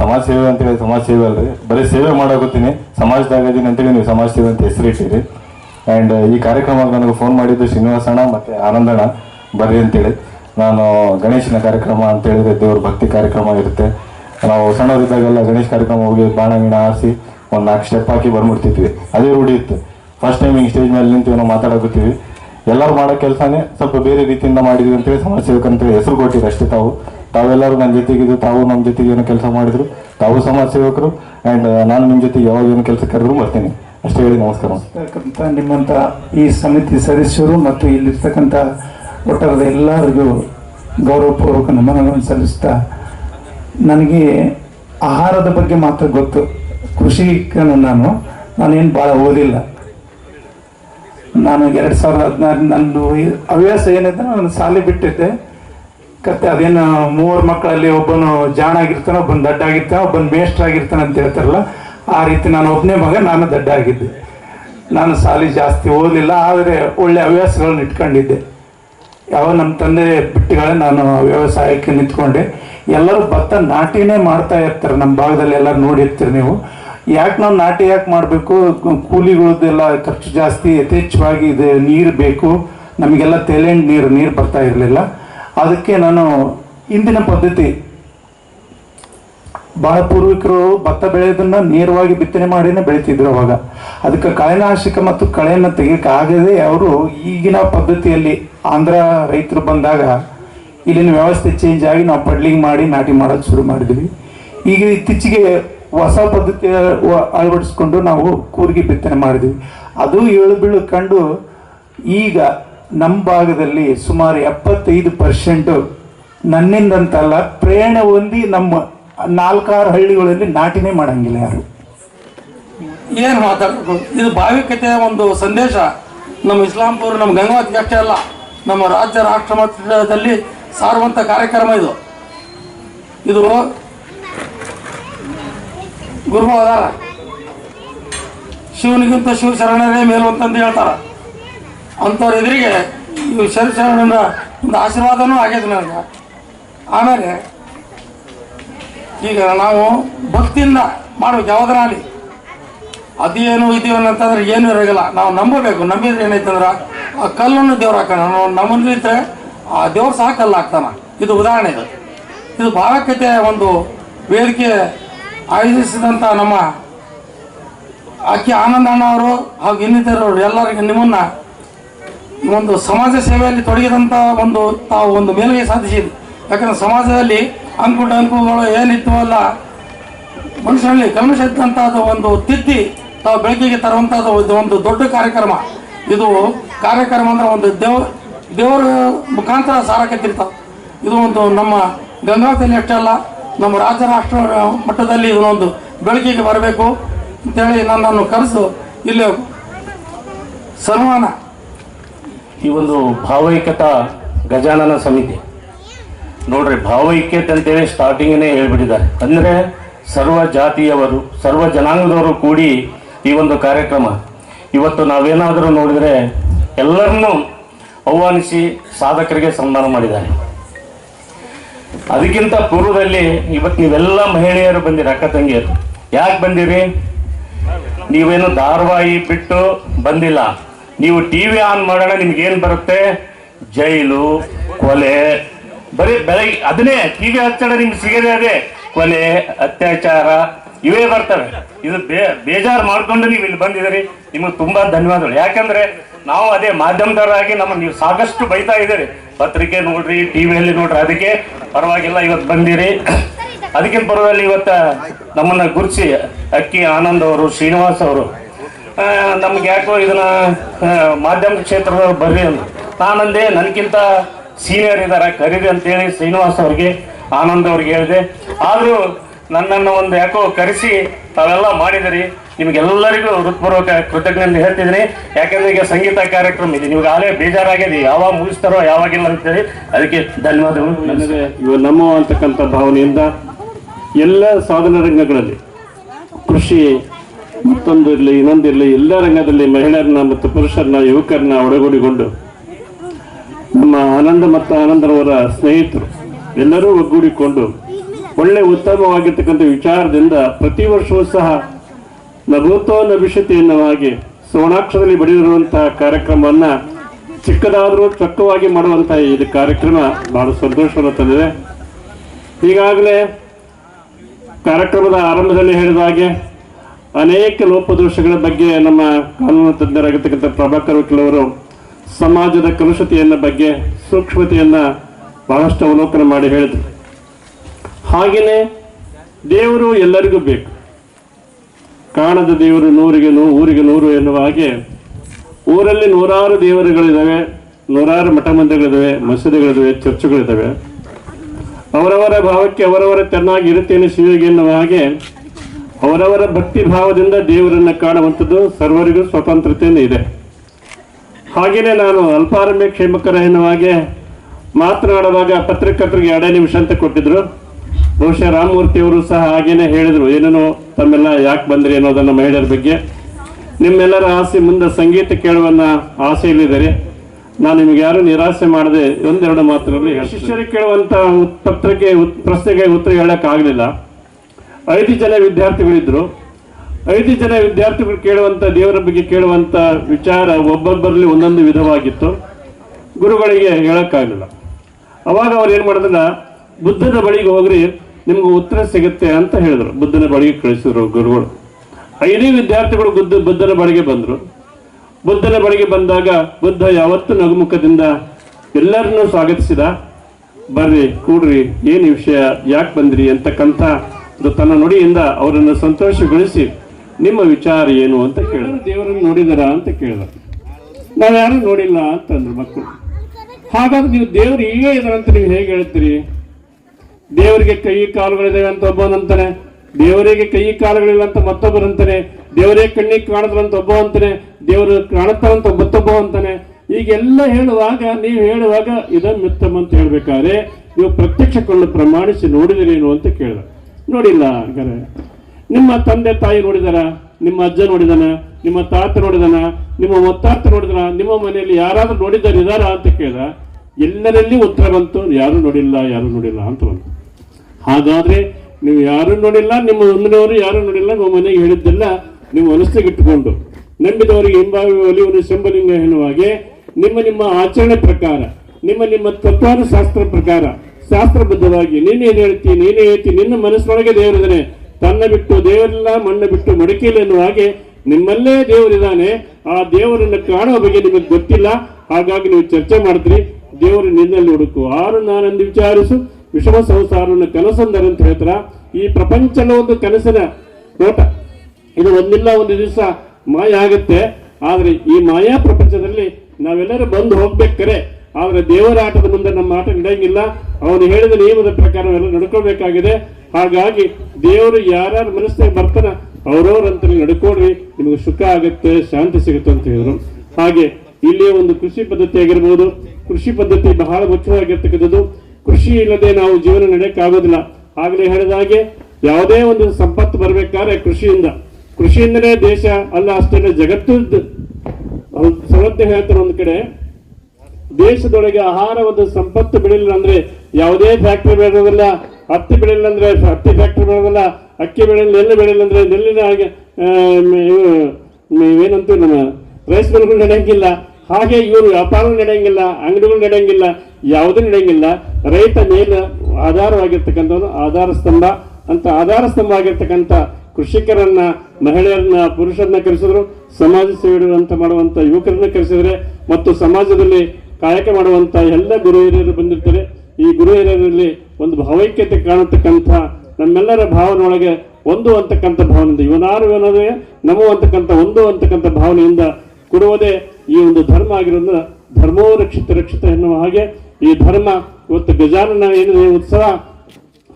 ಸಮಾಜ ಸೇವೆ ಅಂತೇಳಿ ಸಮಾಜ ಸೇವೆ ಅಲ್ರಿ. ಬರೀ ಸೇವೆ ಮಾಡೋಕತ್ತೀನಿ ಸಮಾಜದಾಗ ಇದೀನಿ ಅಂತೇಳಿ ನೀವು ಸಮಾಜ ಸೇವೆ ಅಂತ ಹೆಸರಿಟ್ಟಿರಿ ಆ್ಯಂಡ್ ಈ ಕಾರ್ಯಕ್ರಮಕ್ಕೆ ನನಗೆ ಫೋನ್ ಮಾಡಿದ್ದು ಶ್ರೀನಿವಾಸಣ್ಣ ಮತ್ತು ಆನಂದಣ್ಣ. ಬರ್ರಿ ಅಂತೇಳಿ. ನಾನು ಗಣೇಶನ ಕಾರ್ಯಕ್ರಮ ಅಂತ ಹೇಳಿದ್ರೆ ದೇವ್ರ ಭಕ್ತಿ ಕಾರ್ಯಕ್ರಮ ಇರುತ್ತೆ. ನಾವು ಸಣ್ಣವರಿದ್ದಾಗೆಲ್ಲ ಗಣೇಶ ಕಾರ್ಯಕ್ರಮ ಹೋಗಿ ಬಾಣ ಗೀಣ ಹಾರಿಸಿ ಒಂದು ನಾಲ್ಕು ಸ್ಟೆಪ್ ಹಾಕಿ ಬಂದ್ಬಿಡ್ತಿದ್ವಿ. ಅದೇ ರೂಢಿ ಇತ್ತು. ಫಸ್ಟ್ ಟೈಮ್ ಹಿಂಗೆ ಸ್ಟೇಜ್ ಮೇಲೆ ನಿಂತು ನಾವು ಮಾತಾಡಕತ್ತೀವಿ ಎಲ್ಲರೂ ಮಾಡೋ ಕೆಲಸನೇ ಸ್ವಲ್ಪ ಬೇರೆ ರೀತಿಯಿಂದ ಮಾಡಿದ್ವಿ ಅಂತೇಳಿ ಸಮಾಜ ಸೇವಕ ಅಂತೇಳಿ ಹೆಸರು ಕೊಟ್ಟಿರಿ ಅಷ್ಟೇ ತಾವು. ತಾವೆಲ್ಲರೂ ನನ್ನ ಜೊತೆಗಿದ್ದು, ತಾವು ನಮ್ಮ ಜೊತೆಗೆ ಏನೋ ಕೆಲಸ ಮಾಡಿದ್ರು, ತಾವು ಸಮಾಜ ಸೇವಕರು ಆ್ಯಂಡ್ ನಾನು ನಿಮ್ಮ ಜೊತೆಗೆ ಯಾವಾಗ ಏನು ಕೆಲಸ ಕರೆದ್ರು ಬರ್ತೀನಿ. ಅಷ್ಟೇ ಹೇಳಿ ನಮಸ್ಕಾರ. ನಿಮ್ಮಂತ ಈ ಸಮಿತಿ ಸದಸ್ಯರು ಮತ್ತು ಇಲ್ಲಿರ್ತಕ್ಕಂಥ ಒಟ್ಟಾರದ ಎಲ್ಲರಿಗೂ ಗೌರವಪೂರ್ವಕ ನಮನಗಳನ್ನು ಸಲ್ಲಿಸ್ತಾ, ನನಗೆ ಆಹಾರದ ಬಗ್ಗೆ ಮಾತ್ರ ಗೊತ್ತು. ಕೃಷಿಕನು ನಾನು, ನಾನೇನು ಭಾಳ ಓದಿಲ್ಲ. ನಾನು ಎರಡು ಸಾವಿರದ ಹದಿನಾರು ನಂದು ಹವ್ಯಾಸ ಏನಿದೆ, ನಾನು ಶಾಲೆ ಬಿಟ್ಟಿದ್ದೆ. ಕತ್ತೆ, ಅದೇನು ಮೂವರು ಮಕ್ಕಳಲ್ಲಿ ಒಬ್ಬನು ಜಾಣ ಆಗಿರ್ತಾನೆ ಒಬ್ಬನು ದಡ್ಡ ಆಗಿರ್ತಾನೆ ಒಬ್ಬನು ಮೇಷ್ಟ್ರ ಆಗಿರ್ತಾನೆ ಅಂತ ಹೇಳ್ತಾರಲ್ಲ, ಆ ರೀತಿ ನಾನು ಒಬ್ಬನೇ ಮಗ, ನಾನು ದಡ್ಡ ಆಗಿದ್ದೆ ನಾನು ಸಾಲಿ ಜಾಸ್ತಿ ಓದಲಿಲ್ಲ, ಆದರೆ ಒಳ್ಳೆ ಹವ್ಯಾಸಗಳನ್ನ ಇಟ್ಕೊಂಡಿದ್ದೆ. ಯಾವ ನಮ್ಮ ತಂದೆ ಬಿಟ್ಟುಗಳೇ ನಾನು ವ್ಯವಸಾಯಕ್ಕೆ ನಿಂತ್ಕೊಂಡೆ. ಎಲ್ಲರೂ ಭತ್ತ ನಾಟಿನೇ ಮಾಡ್ತಾ ಇರ್ತಾರೆ, ನಮ್ಮ ಭಾಗದಲ್ಲಿ ಎಲ್ಲರೂ ನೋಡಿರ್ತೀರಿ ನೀವು. ಯಾಕೆ ನಾವು ನಾಟಿ ಯಾಕೆ ಮಾಡಬೇಕು? ಕೂಲಿಗಳದ್ದೆಲ್ಲ ಖರ್ಚು ಜಾಸ್ತಿ, ಯಥೇಚ್ಛವಾಗಿ ಇದೆ ನೀರು ಬೇಕು. ನಮಗೆಲ್ಲ ತೆಲೆಂಡ್ ನೀರು ನೀರು ಬರ್ತಾ ಇರಲಿಲ್ಲ. ಅದಕ್ಕೆ ನಾನು ಇಂದಿನ ಪದ್ಧತಿ, ಬಹಳ ಪೂರ್ವಿಕರು ಭತ್ತ ಬೆಳೆಯೋದನ್ನ ನೇರವಾಗಿ ಬಿತ್ತನೆ ಮಾಡಿನೇ ಬೆಳಿತಿದ್ರು ಅವಾಗ. ಅದಕ್ಕೆ ಕಳೆನಾಶಕ ಮತ್ತು ಕಳೆಯನ್ನು ತೆಗಿಯಕ್ಕೆ ಆಗದೆ ಅವರು ಈಗಿನ ಪದ್ಧತಿಯಲ್ಲಿ ಆಂಧ್ರ ರೈತರು ಬಂದಾಗ ಇಲ್ಲಿನ ವ್ಯವಸ್ಥೆ ಚೇಂಜ್ ಆಗಿ ನಾವು ಪಡ್ಲಿಂಗ್ ಮಾಡಿ ನಾಟಿ ಮಾಡೋದು ಶುರು ಮಾಡಿದ್ವಿ. ಈಗ ಇತ್ತೀಚೆಗೆ ಹೊಸ ಪದ್ಧತಿ ಅಳವಡಿಸ್ಕೊಂಡು ನಾವು ಕೂರ್ಗಿ ಬಿತ್ತನೆ ಮಾಡಿದ್ವಿ. ಅದು ಏಳು ಬೀಳು ಕಂಡು ಈಗ ನಮ್ಮ ಭಾಗದಲ್ಲಿ ಸುಮಾರು ಎಪ್ಪತ್ತೈದು ಪರ್ಸೆಂಟು ನನ್ನಿಂದಂತಲ್ಲ, ಪ್ರೇರಣೆ ಹೊಂದಿ ನಮ್ಮ ನಾಲ್ಕಾರು ಹಳ್ಳಿಗಳಲ್ಲಿ ನಾಟಿನೇ ಮಾಡಂಗಿಲ್ಲ ಯಾರು. ಏನು ಮಾತಾಡಬೇಕು? ಇದು ಭಾವಿಕತೆಯ ಒಂದು ಸಂದೇಶ. ನಮ್ಮ ಇಸ್ಲಾಂಪುರ, ನಮ್ಮ ಗಂಗಾವತಿಗೆ ಅಷ್ಟೇ ಅಲ್ಲ, ನಮ್ಮ ರಾಜ್ಯ ರಾಷ್ಟ್ರ ಮಟ್ಟದಲ್ಲಿ ಸಾರುವಂಥ ಕಾರ್ಯಕ್ರಮ ಇದು. ಇದು ಗುರು ಅದಾರ ಶಿವನಿಗಿಂತ ಶಿವ ಶರಣರೇ ಮೇಲು ಅಂತಂದು ಹೇಳ್ತಾರ. ಅಂಥವ್ರ ಎದುರಿಗೆ ಇವು ಶರ ಶರಣರ ಒಂದು ಆಶೀರ್ವಾದನೂ ಆಗ್ಯದ ನನಗೆ. ಆಮೇಲೆ ಈಗ ನಾವು ಭಕ್ತಿಯಿಂದ ಮಾಡ್ಬೇಕು ಏನು ಅದೇನು ಇದೇನು ಅಂತಂದ್ರೆ ಏನು ಇರೋಗಿಲ್ಲ ನಾವು ನಂಬಬೇಕು. ನಂಬಿದ್ರೆ ಏನೈತಂದ್ರೆ ಆ ಕಲ್ಲನ್ನು ದೇವ್ರು ಹಾಕೋಣ ನಾವು ನಂಬಿದ್ರೆ ಆ ದೇವ್ರು ಸಹ ಕಲ್ಲು ಹಾಕ್ತಾನ ಇದು ಉದಾಹರಣೆ ಇದು. ಇದು ಭಾರಕತೆ ಒಂದು ವೇದಿಕೆ ಆಯೋಜಿಸಿದಂಥ ನಮ್ಮ ಅಕ್ಕಿ ಆನಂದ ಅಣ್ಣ ಅವರು ಹಾಗೂ ಇನ್ನಿತರವರು ಎಲ್ಲರಿಗೂ ನಿಮ್ಮನ್ನ ಈ ಒಂದು ಸಮಾಜ ಸೇವೆಯಲ್ಲಿ ತೊಡಗಿದಂಥ ಒಂದು ತಾವು ಒಂದು ಮೇಲುಗೈ ಸಾಧಿಸಿದ್ರು ಯಾಕಂದ್ರೆ ಸಮಾಜದಲ್ಲಿ ಅಂಕು ಡಂಕುಗಳು ಏನಿತ್ತು ಅಲ್ಲ ಮನುಷ್ಯನಲ್ಲಿ ಕಲ್ಮಶ ಒಂದು ತಿದ್ದಿ ತಾವು ಬೆಳಕಿಗೆ ತರುವಂಥದ್ದು ಇದು ಒಂದು ದೊಡ್ಡ ಕಾರ್ಯಕ್ರಮ. ಇದು ಕಾರ್ಯಕ್ರಮ ಅಂದ್ರೆ ಒಂದು ದೇವ ದೇವರ ಮುಖಾಂತರ ಸಾರಕತ್ತಿರ್ತಾವೆ ಇದು ಒಂದು ನಮ್ಮ ಗಂಗಾವತಿಯಲ್ಲಿ ಅಷ್ಟೇ ಅಲ್ಲ, ನಮ್ಮ ರಾಜ್ಯ ರಾಷ್ಟ್ರ ಮಟ್ಟದಲ್ಲಿ ಇದನ್ನೊಂದು ಬೆಳಕಿಗೆ ಬರಬೇಕು ಅಂತೇಳಿ ನನ್ನನ್ನು ಕರೆಸು ಇಲ್ಲಿ ಸನ್ಮಾನ. ಈ ಒಂದು ಭಾವೈಕ್ಯತಾ ಗಜಾನನ ಸಮಿತಿ. ನೋಡ್ರಿ ಭಾವೈಕ್ಯತೆ ಅಂತೇಳಿ ಸ್ಟಾರ್ಟಿಂಗನ್ನೇ ಹೇಳ್ಬಿಟ್ಟಿದ್ದಾರೆ. ಅಂದರೆ ಸರ್ವ ಜಾತಿಯವರು, ಸರ್ವ ಜನಾಂಗದವರು ಕೂಡಿ ಈ ಒಂದು ಕಾರ್ಯಕ್ರಮ. ಇವತ್ತು ನಾವೇನಾದರೂ ನೋಡಿದರೆ ಎಲ್ಲರನ್ನೂ ಆಹ್ವಾನಿಸಿ ಸಾಧಕರಿಗೆ ಸನ್ಮಾನ ಮಾಡಿದ್ದಾರೆ. ಅದಕ್ಕಿಂತ ಪೂರ್ವದಲ್ಲಿ ಇವತ್ತು ನೀವೆಲ್ಲ ಮಹಿಳೆಯರು ಬಂದಿರಿ, ಅಕ್ಕ ತಂಗಿಯರು. ಯಾಕೆ ಬಂದಿರಿ? ನೀವೇನು ಧಾರವಾಹಿ ಬಿಟ್ಟು ಬಂದಿಲ್ಲ. ನೀವು ಟಿವಿ ಆನ್ ಮಾಡೋಣ, ನಿಮ್ಗೆ ಏನ್ ಬರುತ್ತೆ? ಜೈಲು, ಕೊಲೆ. ಬರೀ ಬೆಳಗ್ಗೆ ಅದನ್ನೇ ಟಿವಿ ಹಚ್ಚೋಣ ನಿಮ್ಗೆ ಸಿಗದೆ ಅದೇ. ಕೊಲೆ, ಅತ್ಯಾಚಾರ, ಇವೇ ಬರ್ತವೆ. ಇದು ಬೇ, ಬೇಜಾರು ಮಾಡ್ಕೊಂಡು ನೀವು ಇಲ್ಲಿ ಬಂದಿದ್ದೀರಿ. ನಿಮಗೆ ತುಂಬಾ ಧನ್ಯವಾದಗಳು. ಯಾಕಂದ್ರೆ ನಾವು ಅದೇ ಮಾಧ್ಯಮದವರಾಗಿ ನಮ್ಮ ನೀವು ಸಾಕಷ್ಟು ಬೈತಾ ಇದ್ದೀರಿ. ಪತ್ರಿಕೆ ನೋಡ್ರಿ ಟಿವಿಯಲ್ಲಿ ನೋಡ್ರಿ. ಅದಕ್ಕೆ ಪರವಾಗಿಲ್ಲ, ಇವತ್ತು ಬಂದಿರಿ. ಅದಕ್ಕಿಂತ ಪರವಾಗಿಲ್ಲ ಇವತ್ತ ನಮ್ಮನ್ನ ಗುರುತಿಸಿ ಅಕ್ಕಿ ಆನಂದ್ ಅವರು, ಶ್ರೀನಿವಾಸ್ ಅವರು. ನಮ್ಗೆ ಯಾಕೋ ಇದನ್ನ ಮಾಧ್ಯಮ ಕ್ಷೇತ್ರದವ್ರು ಬರ್ರಿ ಅಂತ ನಾನಂದೆ ನನಗಿಂತ ಸೀನಿಯರ್ ಇದ್ದಾರೆ ಕರೀರಿ ಅಂತೇಳಿ ಶ್ರೀನಿವಾಸ್ ಅವ್ರಿಗೆ, ಆನಂದ್ ಅವ್ರಿಗೆ ಹೇಳಿದೆ. ಆದರೂ ನನ್ನನ್ನು ಒಂದು ಯಾಕೋ ಕರೆಸಿ ತಾವೆಲ್ಲ ಮಾಡಿದಿರಿ. ನಿಮ್ಗೆಲ್ಲರಿಗೂ ಹೃತ್ಪೂರ್ವಕ ಕೃತಜ್ಞತೆ ಹೇಳ್ತಿದ್ದೀನಿ. ಯಾಕಂದ್ರೆ ಈಗ ಸಂಗೀತ ಕಾರ್ಯಕ್ರಮ ಇದೆ. ನಿಮ್ಗೆ ಆಗಲೇ ಬೇಜಾರಾಗಿದೆ ಯಾವಾಗ ಮುಗಿಸ್ತಾರೋ ಯಾವಾಗಿಲ್ಲ ಅಂತೇಳಿ ಅದಕ್ಕೆ ಧನ್ಯವಾದಗಳು. ನನಗೆ ಇವ ನಮ್ಮ ಅಂತಕ್ಕಂಥ ಭಾವನೆಯಿಂದ ಎಲ್ಲ ಸಾಧನ ರಂಗಗಳಲ್ಲಿ ಕೃಷಿ ಮತ್ತೊಂದು ಇರಲಿ ಇನ್ನೊಂದು ಇರಲಿ ಎಲ್ಲ ರಂಗದಲ್ಲಿ ಮಹಿಳೆಯರನ್ನ ಮತ್ತು ಪುರುಷರನ್ನ, ಯುವಕರನ್ನ ಒಳಗೂಡಿಕೊಂಡು ನಮ್ಮ ಆನಂದ ಮತ್ತು ಆನಂದರವರ ಸ್ನೇಹಿತರು ಎಲ್ಲರೂ ಒಗ್ಗೂಡಿಕೊಂಡು ಒಳ್ಳೆ ಉತ್ತಮವಾಗಿರ್ತಕ್ಕಂಥ ವಿಚಾರದಿಂದ ಪ್ರತಿ ವರ್ಷವೂ ಸಹ ನಭೂತೋ ನಭಿಷತಿ ಎನ್ನುವ ಹಾಗೆ ಸೋಣಾಕ್ಷರದಲ್ಲಿ ಬರೆದಿರುವಂತಹ ಕಾರ್ಯಕ್ರಮವನ್ನ ಚಿಕ್ಕದಾದರೂ ಚೊಕ್ಕವಾಗಿ ಮಾಡುವಂತಹ ಇದು ಕಾರ್ಯಕ್ರಮ ಬಹಳ ಸಂತೋಷವನ್ನು ತಂದಿದೆ. ಈಗಾಗಲೇ ಕಾರ್ಯಕ್ರಮದ ಆರಂಭದಲ್ಲಿ ಹೇಳಿದ ಹಾಗೆ ಅನೇಕ ಲೋಪದೋಷಗಳ ಬಗ್ಗೆ ನಮ್ಮ ಕಾನೂನು ತಜ್ಞರಾಗಿರ್ತಕ್ಕಂಥ ಪ್ರಭಾಕರ್ ವಕೀಲವರು ಸಮಾಜದ ಕಲುಷತೆಯನ್ನ ಬಗ್ಗೆ ಸೂಕ್ಷ್ಮತೆಯನ್ನ ಬಹಳಷ್ಟು ಅವಲೋಕನ ಮಾಡಿ ಹೇಳಿದರು. ಹಾಗೆಯೇ ದೇವರು ಎಲ್ಲರಿಗೂ ಬೇಕು. ಕಾಣದ ದೇವರು ನೂರಿಗೆ ನೂ, ಊರಿಗೆ ನೂರು ಎನ್ನುವ ಹಾಗೆ ಊರಲ್ಲಿ ನೂರಾರು ದೇವರುಗಳಿದ್ದಾವೆ ನೂರಾರು ಮಠ ಮಂದಿರಗಳಿದ್ದಾವೆ ಮಸೀದಿಗಳಿದ್ದಾವೆ ಚರ್ಚುಗಳಿದ್ದಾವೆ ಅವರವರ ಭಾವಕ್ಕೆ ಅವರವರ ಚೆನ್ನಾಗಿ ಇರುತ್ತೇನೆ ಶಿವಿಗೆ ಎನ್ನುವ ಹಾಗೆ ಅವರವರ ಭಕ್ತಿ ಭಾವದಿಂದ ದೇವರನ್ನ ಕಾಣುವಂಥದ್ದು ಸರ್ವರಿಗೂ ಸ್ವತಂತ್ರತೆಯೂ ಇದೆ. ಹಾಗೆಯೇ ನಾನು ಅಲ್ಪಾರಂಭ ಕ್ಷೇಮಕರ ಎನ್ನುವಾಗೆ ಮಾತನಾಡುವಾಗ ಪತ್ರಕರ್ತರಿಗೆ ಎರಡೇ ನಿಮಿಷ ಅಂತ ಕೊಟ್ಟಿದ್ರು. ಬಹುಶಃ ರಾಮಮೂರ್ತಿಯವರು ಸಹ ಹಾಗೇನೆ ಹೇಳಿದರು. ಏನೇನೋ ತಮ್ಮೆಲ್ಲ ಯಾಕೆ ಬಂದ್ರಿ ಅನ್ನೋದನ್ನ ಮಹಿಳೆಯರ ಬಗ್ಗೆ. ನಿಮ್ಮೆಲ್ಲರ ಆಸೆ ಮುಂದೆ ಸಂಗೀತ ಕೇಳುವನ್ನ ಆಸೆಯಲ್ಲಿದ್ದಾರೆ. ನಾನು ನಿಮ್ಗೆ ಯಾರು ನಿರಾಸೆ ಮಾಡದೆ ಒಂದೆರಡು ಮಾತುಗಳಲ್ಲಿ ಶಿಷ್ಯರಿಗೆ ಕೇಳುವಂತ ಉತ್- ಪತ್ರಕ್ಕೆ ಪ್ರಶ್ನೆಗೆ ಉತ್ತರ ಹೇಳಕ್ ಆಗ್ಲಿಲ್ಲ ಐದು ಜನ ವಿದ್ಯಾರ್ಥಿಗಳಿದ್ರು. ಐದು ಜನ ವಿದ್ಯಾರ್ಥಿಗಳು ಕೇಳುವಂತ, ದೇವರ ಬಗ್ಗೆ ಕೇಳುವಂತ ವಿಚಾರ ಒಬ್ಬೊಬ್ಬರಲ್ಲಿ ಒಂದೊಂದು ವಿಧವಾಗಿತ್ತು. ಗುರುಗಳಿಗೆ ಹೇಳಕ್ಕಾಗಲಿಲ್ಲ ಅವಾಗ ಅವ್ರು ಏನು ಮಾಡಿದ್ರ ಬುದ್ಧನ ಬಳಿಗೆ ಹೋಗ್ರಿ, ನಿಮ್ಗೆ ಉತ್ತರ ಸಿಗುತ್ತೆ ಅಂತ ಹೇಳಿದ್ರು. ಬುದ್ಧನ ಬಳಿಗೆ ಕಳಿಸಿದ್ರು ಗುರುಗಳು. ಐದೇ ವಿದ್ಯಾರ್ಥಿಗಳು ಬುದ್ಧ, ಬುದ್ಧನ ಬಳಿಗೆ ಬಂದರು. ಬುದ್ಧನ ಬಳಿಗೆ ಬಂದಾಗ ಬುದ್ಧ ಯಾವತ್ತೂ ನಗುಮುಖದಿಂದ ಎಲ್ಲರನ್ನೂ ಸ್ವಾಗತಿಸಿದ. ಬರ್ರಿ, ಕೂಡ್ರಿ, ಏನು ವಿಷಯ, ಯಾಕೆ ಬಂದ್ರಿ ಅಂತಕ್ಕಂಥ ತನ್ನ ನುಡಿಯಿಂದ ಅವರನ್ನು ಸಂತೋಷಗೊಳಿಸಿ ನಿಮ್ಮ ವಿಚಾರ ಏನು ಅಂತ ಕೇಳಿದ್ರು ದೇವರನ್ನು ನೋಡಿದಾರ ಅಂತ ಕೇಳಿದ. ನಾವ್ಯಾರು ನೋಡಿಲ್ಲ ಅಂತಂದ್ರು ಮಕ್ಕಳು. ಹಾಗಾದ್ರೆ ನೀವು ದೇವರು ಈಗ ಇದ್ರಂತ ನೀವು ಹೇಗೆ ಹೇಳ್ತೀರಿ ದೇವರಿಗೆ ಕೈ ಕಾಲುಗಳಿದ್ದಾವೆ ಅಂತ ಒಬ್ಬನಂತಾನೆ ದೇವರಿಗೆ ಕೈ ಕಾಲುಗಳಿಲ್ಲ ಅಂತ ಮತ್ತೊಬ್ಬರು ಅಂತಾನೆ ದೇವರೇ ಕಣ್ಣಿಗೆ ಕಾಣದ್ರಂತ ಒಬ್ಬ ಅಂತಾನೆ, ದೇವರು ಕಾಣುತ್ತಾರಂತ ಮತ್ತೊಬ್ಬ ಅಂತಾನೆ. ಈಗೆಲ್ಲ ಹೇಳುವಾಗ, ನೀವು ಹೇಳುವಾಗ ಇದನ್ನು ಮಿತ್ತಮ್ಮ ಅಂತ ಹೇಳ್ಬೇಕಾದ್ರೆ, ನೀವು ಪ್ರತ್ಯಕ್ಷ ಪ್ರಮಾಣಿಸಿ ನೋಡಿದಿರೇನು ಅಂತ ಕೇಳಿದ. ನೋಡಿಲ್ಲ ಹಾಗಾದ್ರೆ ನಿಮ್ಮ ತಂದೆ ತಾಯಿ ನೋಡಿದಾರ, ನಿಮ್ಮ ಅಜ್ಜ ನೋಡಿದಾನ, ನಿಮ್ಮ ತಾತ ನೋಡಿದಾನ, ನಿಮ್ಮ ಒತ್ತಾತ ನೋಡಿದಾನ ನಿಮ್ಮ ಮನೆಯಲ್ಲಿ ಯಾರಾದರೂ ನೋಡಿದಾರ ಇದಾರ ಅಂತ ಕೇಳಿದ ಎಲ್ಲರಲ್ಲಿ ಉತ್ತರ ಬಂತು? ಯಾರು ನೋಡಿಲ್ಲ ಯಾರು ನೋಡಿಲ್ಲ ಅಂತ ಬಂತು. ಹಾಗಾದ್ರೆ ನೀವು ಯಾರು ನೋಡಿಲ್ಲ, ನಿಮ್ಮ ಮುಂದಿನವರು ಯಾರು ನೋಡಿಲ್ಲ ನಿಮ್ಮ ಮನೆಗೆ ಹೇಳಿದ್ದೆಲ್ಲ ನೀವು ಮನಸ್ಸಿಗೆ ಇಟ್ಟುಕೊಂಡು, ನಂಬಿದವರಿಗೆ ಹಿಂಬಾವಿ ಒಲಿಯುವನು ಸಂಬಲಿಂಗ ಎನ್ನುವ ಹಾಗೆ ನಿಮ್ಮ ನಿಮ್ಮ ಆಚರಣೆ ಪ್ರಕಾರ, ನಿಮ್ಮ ನಿಮ್ಮ ತತ್ವಾನುಶಾಸ್ತ್ರ ಪ್ರಕಾರ ಶಾಸ್ತ್ರಬದ್ಧವಾಗಿ ನೀನೇನು ಹೇಳ್ತಿ, ನೀನೇ ಹೇಳ್ತಿ, ನಿನ್ನ ಮನಸ್ಸೊಳಗೆ ದೇವರಿದ್ದಾನೆ ತನ್ನ ಬಿಟ್ಟು ದೇವರಿಲ್ಲ ಮಣ್ಣು ಬಿಟ್ಟು ಮಡಿಕೆಲ್ಲ ಎನ್ನುವ ಹಾಗೆ ನಿಮ್ಮಲ್ಲೇ ದೇವರಿದ್ದಾನೆ ಆ ದೇವರನ್ನು ಕಾಣುವ ಬಗ್ಗೆ ನಿಮಗೆ ಗೊತ್ತಿಲ್ಲ. ಹಾಗಾಗಿ ನೀವು ಚರ್ಚೆ ಮಾಡಿದ್ರಿ ದೇವರು ನಿನ್ನಲ್ಲಿ ಹುಡುಕು. ಆರು ನಾನಂದು ವಿಚಾರಿಸು. ವಿಷಮ ಸಂಸಾರವನ್ನು ಕನಸಂದರೆ ಅಂತ ಹೇಳ್ತಾರ. ಈ ಪ್ರಪಂಚನ ಒಂದು ಕನಸಿನ ನೋಟ ಇದು ಒಂದಿಲ್ಲ, ಒಂದು ದಿವಸ ಮಾಯ ಆಗುತ್ತೆ. ಆದರೆ ಈ ಮಾಯಾ ಪ್ರಪಂಚದಲ್ಲಿ ನಾವೆಲ್ಲರೂ ಬಂದು ಹೋಗ್ಬೇಕಾರೆ ಆದ್ರೆ ದೇವರ ಆಟದ ಮುಂದೆ ನಮ್ಮ ಆಟ ನಡೆಯಂಗಿಲ್ಲ. ಅವನು ಹೇಳಿದ ನಿಯಮದ ಪ್ರಕಾರ ನಾವೆಲ್ಲ ನಡ್ಕೋಬೇಕಾಗಿದೆ ಹಾಗಾಗಿ ದೇವರು ಯಾರ್ಯಾರ ಮನಸ್ಸಿಗೆ ಬರ್ತಾನ ಅವ್ರವ್ರಂತಲ್ಲಿ ನಡ್ಕೊಡ್ರಿ ನಿಮಗೆ ಸುಖ ಆಗುತ್ತೆ, ಶಾಂತಿ ಸಿಗುತ್ತೆ ಅಂತ ಹೇಳಿದ್ರು. ಹಾಗೆ ಇಲ್ಲಿ ಒಂದು ಕೃಷಿ ಪದ್ಧತಿ ಆಗಿರ್ಬೋದು. ಕೃಷಿ ಪದ್ಧತಿ ಬಹಳ ಮುಖ್ಯವಾಗಿರ್ತಕ್ಕಂಥದ್ದು. ಕೃಷಿ ಇಲ್ಲದೆ ನಾವು ಜೀವನ ನಡೆಯಕ್ಕಾಗೋದಿಲ್ಲ. ಆಗಲೇ ಹೇಳಿದ ಹಾಗೆ ಯಾವುದೇ ಒಂದು ಸಂಪತ್ತು ಬರಬೇಕಾದ್ರೆ ಕೃಷಿಯಿಂದ. ಕೃಷಿಯಿಂದಲೇ ದೇಶ ಅಲ್ಲ, ಅಷ್ಟೇ ಜಗತ್ತು ಸವತ್ತು ಹೇಳ್ತಾರೆ ಒಂದು ಕಡೆ. ದೇಶದೊಳಗೆ ಆಹಾರ ಒಂದು ಸಂಪತ್ತು ಬೆಳಿಲಿಲ್ಲ ಅಂದ್ರೆ ಯಾವುದೇ ಫ್ಯಾಕ್ಟ್ರಿ ಬೆಳೆಯೋದಿಲ್ಲ, ಹತ್ತಿ ಬೆಳಿಲಿಲ್ಲ ಅಂದ್ರೆ ಹತ್ತಿ ಫ್ಯಾಕ್ಟ್ರಿ ಬೆಳೆಯೋದಿಲ್ಲ, ಅಕ್ಕಿ ಬೆಳೆಯಲ್ಲ ಎಲ್ಲಿ ಬೆಳೆಯಿಲ್ಲ ಅಂದ್ರೆ ನೆಲ್ಲಿನ ಹಾಗೆ ಏನಂತೂ ನಮ್ಮ ರೈಸ್ ಮಿಲ್ಗಳು ನಡೆಯಂಗಿಲ್ಲ. ಹಾಗೆ ಇವರು ವ್ಯಾಪಾರ ನಡೆಯಂಗಿಲ್ಲ, ಅಂಗಡಿಗಳು ನಡೆಯಂಗಿಲ್ಲ, ಯಾವುದೂ ನಡೆಯಂಗಿಲ್ಲ. ರೈತ ಮೇಲೆ ಆಧಾರವಾಗಿರ್ತಕ್ಕಂಥವ್ರು ಆಧಾರ ಸ್ತಂಭ. ಅಂತ ಆಧಾರ ಸ್ತಂಭ ಆಗಿರ್ತಕ್ಕಂಥ ಕೃಷಿಕರನ್ನ, ಮಹಿಳೆಯರನ್ನ, ಪುರುಷರನ್ನ ಕರೆಸಿದ್ರು, ಸಮಾಜ ಸೇವೆ ಮಾಡುವಂತ ಯುವಕರನ್ನ ಕರೆಸಿದ್ರೆ, ಮತ್ತು ಸಮಾಜದಲ್ಲಿ ಕಾಯಕ ಮಾಡುವಂಥ ಎಲ್ಲ ಗುರು ಹಿರಿಯರು ಬಂದಿರ್ತಾರೆ. ಈ ಗುರು ಹಿರಿಯರಲ್ಲಿ ಒಂದು ಭಾವೈಕ್ಯತೆ ಕಾಣತಕ್ಕಂಥ ನಮ್ಮೆಲ್ಲರ ಭಾವನೊಳಗೆ ಒಂದು ಅಂತಕ್ಕಂಥ ಭಾವನೆಯಿಂದ, ಇವನಾರು ಇವನದೇ, ನಮೋ ಒಂದು ಅಂತಕ್ಕಂಥ ಭಾವನೆಯಿಂದ ಕೊಡುವುದೇ ಈ ಒಂದು ಧರ್ಮ ಆಗಿರೋದ್ರಿಂದ ಧರ್ಮೋ ರಕ್ಷಿತ ರಕ್ಷಿತ ಎನ್ನುವ ಹಾಗೆ ಈ ಧರ್ಮ ಇವತ್ತು ಗಜಾನನ ಏನಿದೆ, ಉತ್ಸವ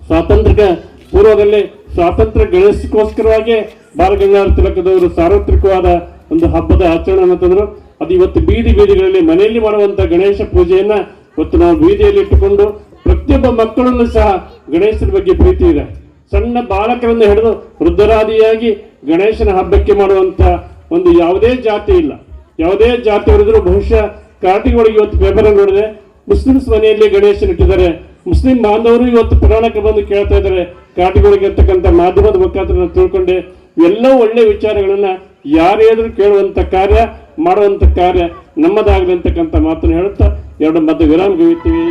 ಸ್ವಾತಂತ್ರ್ಯ ಪೂರ್ವದಲ್ಲಿ ಸ್ವಾತಂತ್ರ್ಯ ಗಳಿಸಿಕೋಸ್ಕರವಾಗಿ ಬಾಲ್ ಗಂಗಾಧರ ತಿಲಕದವರು ಸಾರ್ವತ್ರಿಕವಾದ ಒಂದು ಹಬ್ಬದ ಆಚರಣೆ ಅಂತಂದ್ರು ಅದು ಇವತ್ತು ಬೀದಿ ಬೀದಿಗಳಲ್ಲಿ ಮನೆಯಲ್ಲಿ ಮಾಡುವಂತ ಗಣೇಶ ಪೂಜೆಯನ್ನ ಇವತ್ತು ನಾವು ಬೀದಿಯಲ್ಲಿ ಇಟ್ಟುಕೊಂಡು ಪ್ರತಿಯೊಬ್ಬ ಮಕ್ಕಳನ್ನು ಸಹ ಗಣೇಶನ ಬಗ್ಗೆ ಪ್ರೀತಿ ಇದೆ. ಸಣ್ಣ ಬಾಲಕರನ್ನು ಹಿಡಿದು ವೃದ್ಧರಾದಿಯಾಗಿ ಗಣೇಶನ ಹಬ್ಬಕ್ಕೆ ಮಾಡುವಂತ ಒಂದು ಯಾವುದೇ ಜಾತಿ ಇಲ್ಲ. ಯಾವುದೇ ಜಾತಿ ಹೊಡೆದ್ರು ಬಹುಶಃ ಕಾರ್ಟಿಗಳಿಗೆ ಇವತ್ತು ಪೇಪರ್ ನೋಡಿದೆ ಮುಸ್ಲಿಮ್ಸ್ ಮನೆಯಲ್ಲಿ ಗಣೇಶನ ಇಟ್ಟಿದ್ದಾರೆ. ಮುಸ್ಲಿಂ ಬಾಂಧವರು ಇವತ್ತು ಪುರಾಣಕ್ಕೆ ಬಂದು ಕೇಳ್ತಾ ಇದ್ದಾರೆ. ಕಾಟಿಗಳಿಗೆ ಇರ್ತಕ್ಕಂಥ ಮಾಧ್ಯಮದ ಮುಖಾಂತರ ತಿಳ್ಕೊಂಡೆ. ಎಲ್ಲ ಒಳ್ಳೆ ವಿಚಾರಗಳನ್ನ ಯಾರೇ ಕೇಳುವಂತ ಕಾರ್ಯ ಮಾಡುವಂತ ಕಾರ್ಯ ನಮ್ಮದಾಗಲಿ ಅಂತಕ್ಕಂಥ ಮಾತನ್ನು ಹೇಳುತ್ತಾ ಎರಡು ಮದ್ದು ವಿರಾಮ ಗವಿತೀವಿ